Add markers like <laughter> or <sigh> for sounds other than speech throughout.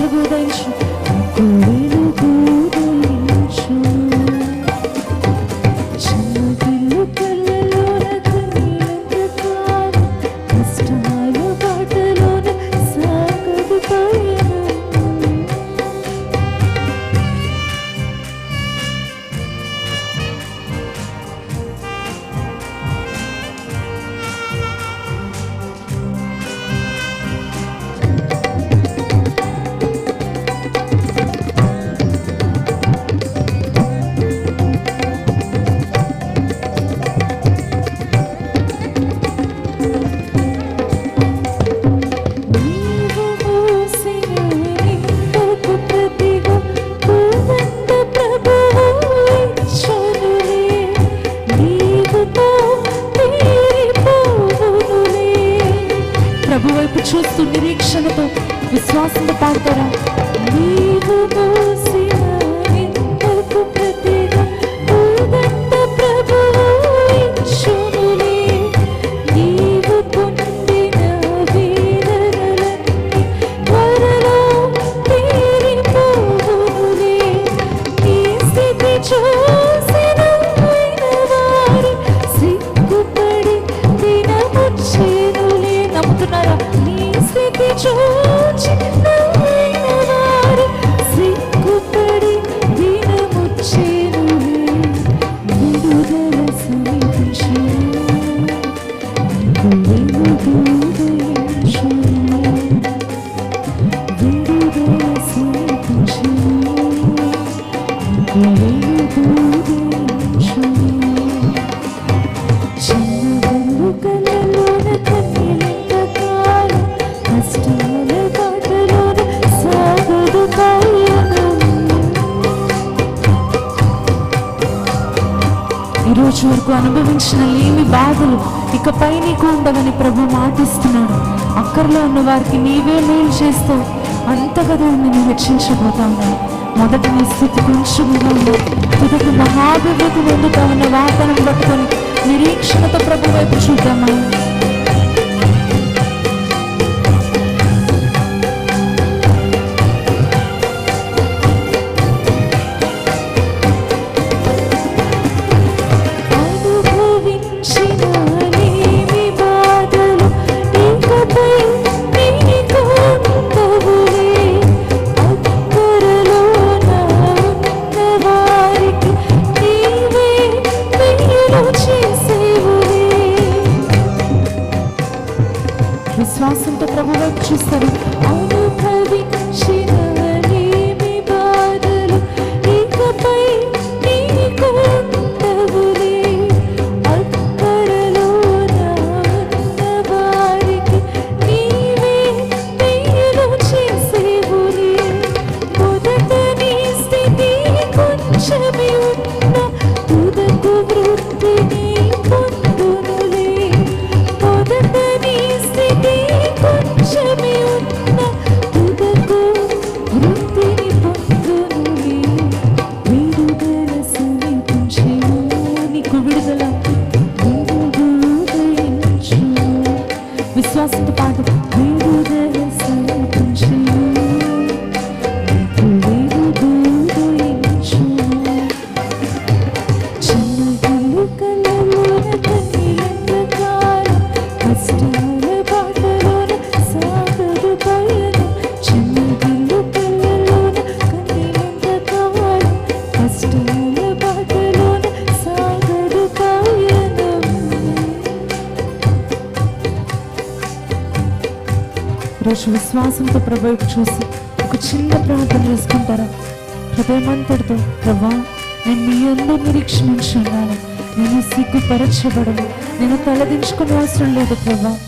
నీకు <laughs> నిరీక్షణతో విశ్వాసంతో పాడతారా? నీవు ఈ రోజు వరకు అనుభవించిన లేమి బాధలు ఇకపై నీకు ఉండవని ప్రభు మాటిస్తున్నాడు. అక్కర్లో ఉన్న వారికి నీవే మేలు చేస్తూ అంతగా నేను హెచ్చించబోతాను మొదటి నీ స్థితి కొంచెం ఉంది తుదకు మహాభివృద్ధి పొందుతా ఉన్న వార్తను పట్టుకొని నిరీక్షణతో ప్రభు వైపు చూద్దామా చూస్తారు అనుభవించిన రోజు విశ్వాసంతో ప్రభు చూసి ఒక చిన్న ప్రార్థన చేసుకుంటారా? హృదయమంతటితో ప్రభా నేను మీ అందరూ నిరీక్షణ ఉంచున్నాను నేను సిగ్గుపరచబడను. నేను తలదించుకునే అవసరం లేదు ప్రభా.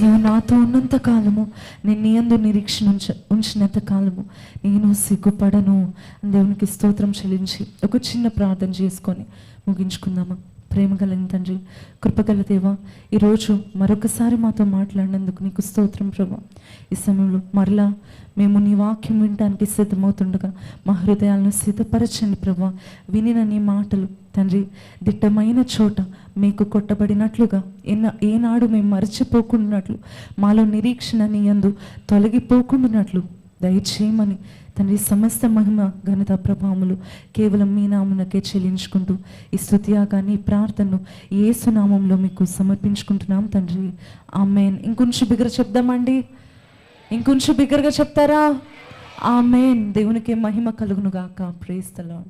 నువ్వు నాతో ఉన్నంత కాలము నేను నీ అందు నిరీక్షణ ఉంచ ఉంచినంత కాలము నేను సిగ్గుపడను. దేవునికి స్తోత్రం చెల్లించి ఒక చిన్న ప్రార్థన చేసుకొని ముగించుకుందామా? ప్రేమ కలిగిన తండ్రి కృపగల దేవా ఈరోజు మరొకసారి మాతో మాట్లాడినందుకు నీకు స్తోత్రం ప్రభా. ఈ సమయంలో మరలా మేము నీ వాక్యం వినడానికి సిద్ధమవుతుండగా మా హృదయాలను సిద్ధపరచండి ప్రభా. వినిన నీ మాటలు తండ్రి దిట్టమైన చోట మీకు కొట్టబడినట్లుగా ఎన్న ఏనాడు మేము మరచిపోకుండాట్లు మాలో నిరీక్షణ నీ యందు తొలగిపోకుండాట్లు దయచేయమని తండ్రి సమస్త మహిమ ఘనత ప్రభావములు కేవలం మీ నామునకే చెల్లించుకుంటూ ఈ స్థుతియాగాన్ని ప్రార్థనను ఏసునామంలో మీకు సమర్పించుకుంటున్నాం తండ్రి. ఆమెన్. ఇంకొంచెం బిగ్గర చెప్దామండి? ఇంకొంచెం బిగ్గరగా చెప్తారా? ఆమెన్. దేవునికి మహిమ కలుగును గాక ప్రేస్తలో